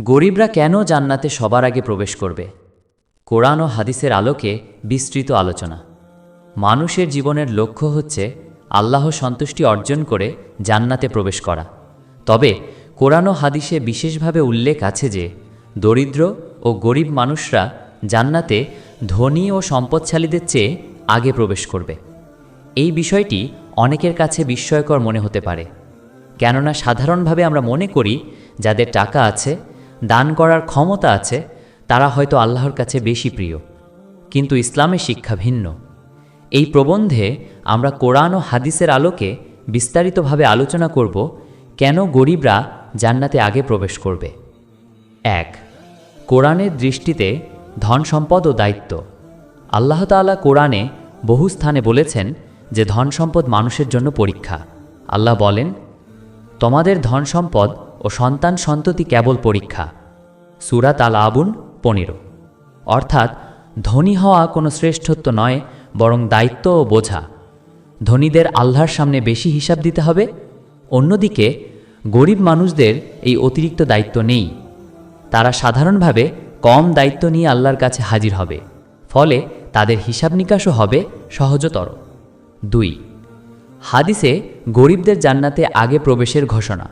গরিবরা কেন জান্নাতে সবার আগে প্রবেশ করবে? কোরআন ও হাদিসের আলোকে বিস্তৃত আলোচনা। মানুষের জীবনের লক্ষ্য হচ্ছে আল্লাহ সন্তুষ্টি অর্জন করে জান্নাতে প্রবেশ করা। তবে কোরআন ও হাদিসে বিশেষভাবে উল্লেখ আছে যে, দরিদ্র ও গরিব মানুষরা জান্নাতে ধনী ও সম্পদশালীদের চেয়ে আগে প্রবেশ করবে। এই বিষয়টি অনেকের কাছে বিস্ময়কর মনে হতে পারে। কেননা সাধারণভাবে আমরা মনে করি, যাদের টাকা আছে দান করার ক্ষমতা আছে, তারা হয়তো আল্লাহর কাছে বেশি প্রিয়। কিন্তু ইসলামের শিক্ষা ভিন্ন। এই প্রবন্ধে আমরা কোরআন ও হাদিসের আলোকে বিস্তারিতভাবে আলোচনা করব, কেন গরিবরা জান্নাতে আগে প্রবেশ করবে। এক, কোরআনের দৃষ্টিতে ধন সম্পদ ও দায়িত্ব। আল্লাহ তাআলা কোরআনে বহু স্থানে বলেছেন যে ধন সম্পদ মানুষের জন্য পরীক্ষা। আল্লাহ বলেন, তোমাদের ধন সম্পদ ও সন্তান সন্ততি কেবল পরীক্ষা। সুরাত আল আবুন পনেরো। অর্থাৎ, ধনী হওয়া কোনো শ্রেষ্ঠত্ব নয়, বরং দায়িত্ব ও বোঝা। ধনীদের আল্লাহর সামনে বেশি হিসাব দিতে হবে। অন্যদিকে, গরিব মানুষদের এই অতিরিক্ত দায়িত্ব নেই। তারা সাধারণভাবে কম দায়িত্ব নিয়ে আল্লাহর কাছে হাজির হবে। ফলে তাদের হিসাব নিকাশও হবে সহজতর। দুই, হাদিসে গরিবদের জান্নাতে আগে প্রবেশের ঘোষণা।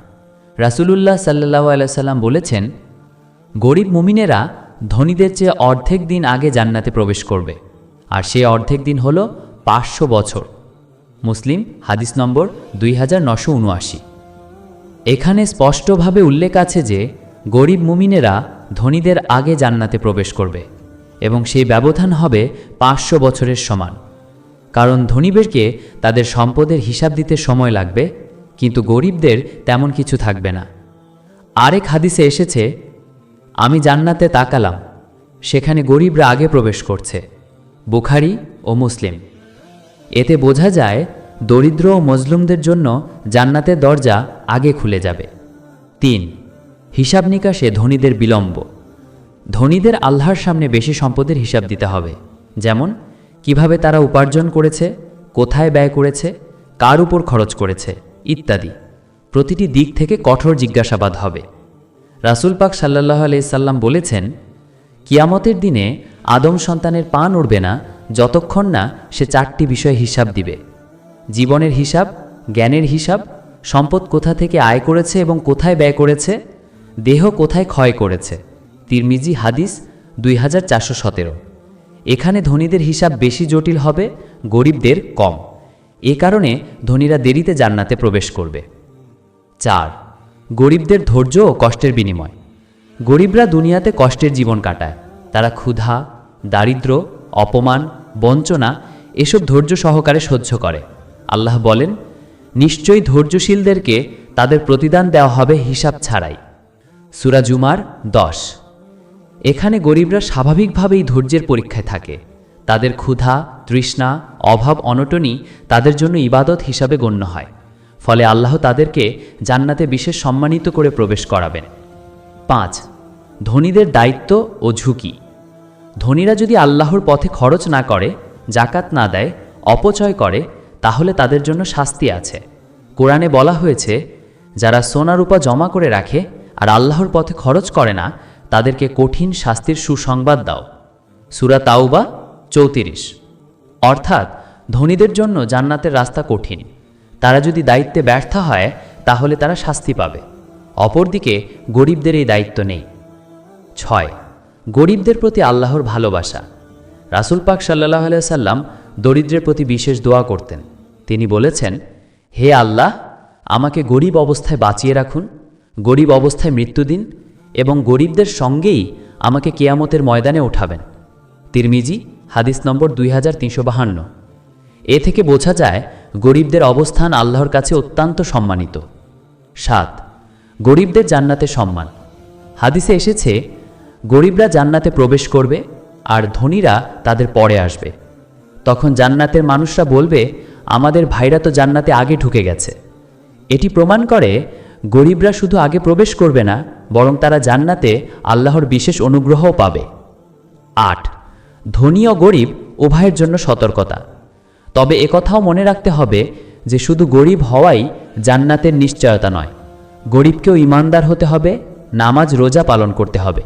রাসূলুল্লাহ সাল্লাহ আলাইসাল্লাম বলেছেন গরিব মুমিনেরা ধনীদের চেয়ে অর্ধেক দিন আগে জান্নাতে প্রবেশ করবে। আর সে অর্ধেক দিন হল পাঁচশো বছর। মুসলিম, হাদিস নম্বর দুই এখানে স্পষ্টভাবে উল্লেখ আছে যে, গরিব মুমিনেরা ধনীদের আগে জান্নাতে প্রবেশ করবে এবং সেই ব্যবধান হবে পাঁচশো বছরের সমান। কারণ ধনীদেরকে তাদের সম্পদের হিসাব দিতে সময় লাগবে, কিন্তু গরিবদের তেমন কিছু থাকবে না। আরেক হাদিসে এসেছে আমি জান্নাতে তাকালাম, সেখানে গরিবরা আগে প্রবেশ করছে, বুখারি ও মুসলিম। এতে বোঝা যায়, দরিদ্র ও মজলুমদের জন্য জান্নাতের দরজা আগে খুলে যাবে। তিন, হিসাব নিকাশে ধনীদের বিলম্ব। ধনীদের আল্লাহর সামনে বেশি সম্পদের হিসাব দিতে হবে। যেমন, কীভাবে তারা উপার্জন করেছে, কোথায় ব্যয় করেছে, কার উপর খরচ করেছে, ইত্যাদি। প্রতিটি দিক থেকে কঠোর জিজ্ঞাসাবাদ হবে। রাসুল পাক সাল্লাহ আলাইসাল্লাম বলেছেন, কিয়ামতের দিনে আদম সন্তানের পা নড়বে না, যতক্ষণ না সে চারটি বিষয়ে হিসাব দিবে। জীবনের হিসাব, জ্ঞানের হিসাব, সম্পদ কোথা থেকে আয় করেছে এবং কোথায় ব্যয় করেছে, দেহ কোথায় ক্ষয় করেছে। তিরমিজি হাদিস দুই হাজার চারশো সতেরো। এখানে ধনীদের হিসাব বেশি জটিল হবে, গরিবদের কম। এ কারণে ধনীরা দেরিতে জান্নাতে প্রবেশ করবে। চার গরিবদের ধৈর্য ও কষ্টের বিনিময়। গরিবরা দুনিয়াতে কষ্টের জীবন কাটায়। তারা ক্ষুধা, দারিদ্র, অপমান, বঞ্চনা এসব ধৈর্য সহকারে সহ্য করে। আল্লাহ বলেন, নিশ্চয়ই ধৈর্যশীলদেরকে তাদের প্রতিদান দেওয়া হবে হিসাব ছাড়াই। সুরাজুমার দশ। এখানে গরিবরা স্বাভাবিকভাবেই ধৈর্যের পরীক্ষায় থাকে। তাদের ক্ষুধা, তৃষ্ণা, অভাব, অনটনই তাদের জন্য ইবাদত হিসাবে গণ্য হয়। ফলে আল্লাহ তাদেরকে জান্নাতে বিশেষ সম্মানিত করে প্রবেশ করাবেন। পাঁচ, ধনীদের দায়িত্ব ও ঝুঁকি। ধনীরা যদি আল্লাহর পথে খরচ না করে জাকাত না দেয়, অপচয় করে, তাহলে তাদের জন্য শাস্তি আছে। কোরআনে বলা হয়েছে, যারা সোনারূপা জমা করে রাখে আর আল্লাহর পথে খরচ করে না, তাদেরকে কঠিন শাস্তির সুসংবাদ দাও। সুরা তাওবা চৌত্রিশ। অর্থাৎ ধনীদের জন্য জান্নাতের রাস্তা কঠিন। তারা যদি দায়িত্বে ব্যর্থ হয়, তাহলে তারা শাস্তি পাবে। অপরদিকে, গরিবদের এই দায়িত্ব নেই। ছয়, গরিবদের প্রতি আল্লাহর ভালোবাসা। রাসুল পাক সাল্লাহ সাল্লাম দরিদ্রের প্রতি বিশেষ দোয়া করতেন। তিনি বলেছেন, হে আল্লাহ, আমাকে গরিব অবস্থায় বাঁচিয়ে রাখুন, গরিব অবস্থায় মৃত্যু দিন এবং গরিবদের সঙ্গেই আমাকে কেয়ামতের ময়দানে ওঠাবেন তিরমিজি, হাদিস নম্বর দুই এ থেকে বোঝা যায়, গরিবদের অবস্থান আল্লাহর কাছে অত্যন্ত সম্মানিত। সাত, গরিবদের জান্নাতে সম্মান। হাদিসে এসেছে, গরিবরা জান্নাতে প্রবেশ করবে আর ধনীরা তাদের পরে আসবে। তখন জান্নাতের মানুষরা বলবে, আমাদের ভাইরা তো জান্নাতে আগে ঢুকে গেছে। এটি প্রমাণ করে, গরিবরা শুধু আগে প্রবেশ করবে না, বরং তারা জান্নাতে আল্লাহর বিশেষ অনুগ্রহও পাবে। আট, ধনী ও গরিব উভয়ের জন্য সতর্কতা। তবে একথাও মনে রাখতে হবে যে শুধু গরিব হওয়াই জান্নাতের নিশ্চয়তা নয়। গরিবকেও ইমানদার হতে হবে, নামাজ, রোজা পালন করতে হবে।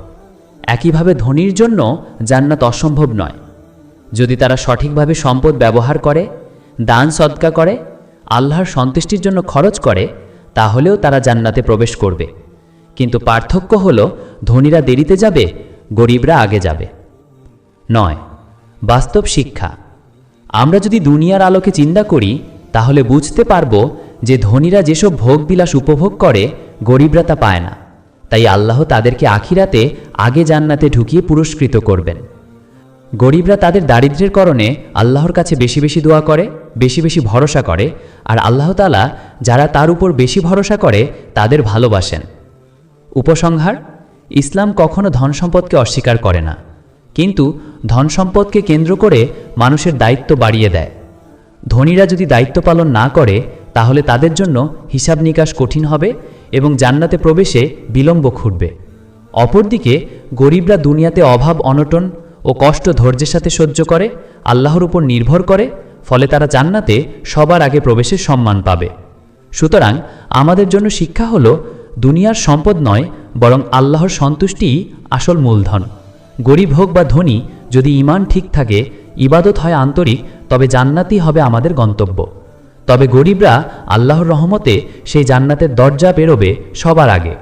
একইভাবে ধনীর জন্য জান্নাত অসম্ভব নয়। যদি তারা সঠিকভাবে সম্পদ ব্যবহার করে, দান সদকা করে, আল্লাহর সন্তুষ্টির জন্য খরচ করে, তাহলেও তারা জান্নাতে প্রবেশ করবে। কিন্তু পার্থক্য হল, ধনীরা দেরিতে যাবে, গরিবরা আগে যাবে। নয়, বাস্তব শিক্ষা। আমরা যদি দুনিয়ার আলোকে চিন্তা করি, তাহলে বুঝতে পারব যে ধনীরা যেসব ভোগবিলাস উপভোগ করে, গরিবরা তা পায় না। তাই আল্লাহ তাদেরকে আখিরাতে আগে জান্নাতে ঢুকিয়ে পুরস্কৃত করবেন। গরিবরা তাদের দারিদ্র্যের কারণে আল্লাহর কাছে বেশি বেশি দোয়া করে, বেশি বেশি ভরসা করে, আর আল্লাহ তালা যারা তার উপর বেশি ভরসা করে, তাদের ভালোবাসেন। উপসংহার, ইসলাম কখনো ধন সম্পদকে অস্বীকার করে না। কিন্তু ধন সম্পদকে কেন্দ্র করে মানুষের দায়িত্ব বাড়িয়ে দেয়। ধনীরা যদি দায়িত্ব পালন না করে, তাহলে তাদের জন্য হিসাব নিকাশ কঠিন হবে এবং জান্নাতে প্রবেশে বিলম্ব ঘটবে। অপরদিকে, গরিবরা দুনিয়াতে অভাব, অনটন ও কষ্ট ধৈর্যের সাথে সহ্য করে, আল্লাহর উপর নির্ভর করে, ফলে তারা জান্নাতে সবার আগে প্রবেশের সম্মান পাবে। সুতরাং আমাদের জন্য শিক্ষা হলো, দুনিয়ার সম্পদ নয়, বরং আল্লাহর সন্তুষ্টিই আসল মূলধন। গরিব হোক বা ধনী, যদি ইমান ঠিক থাকে, ইবাদত হয় আন্তরিক, তবে জান্নাতই হবে আমাদের গন্তব্য। তবে গরিবরা আল্লাহর রহমতে সেই জান্নাতের দরজা পেরোবে সবার আগে।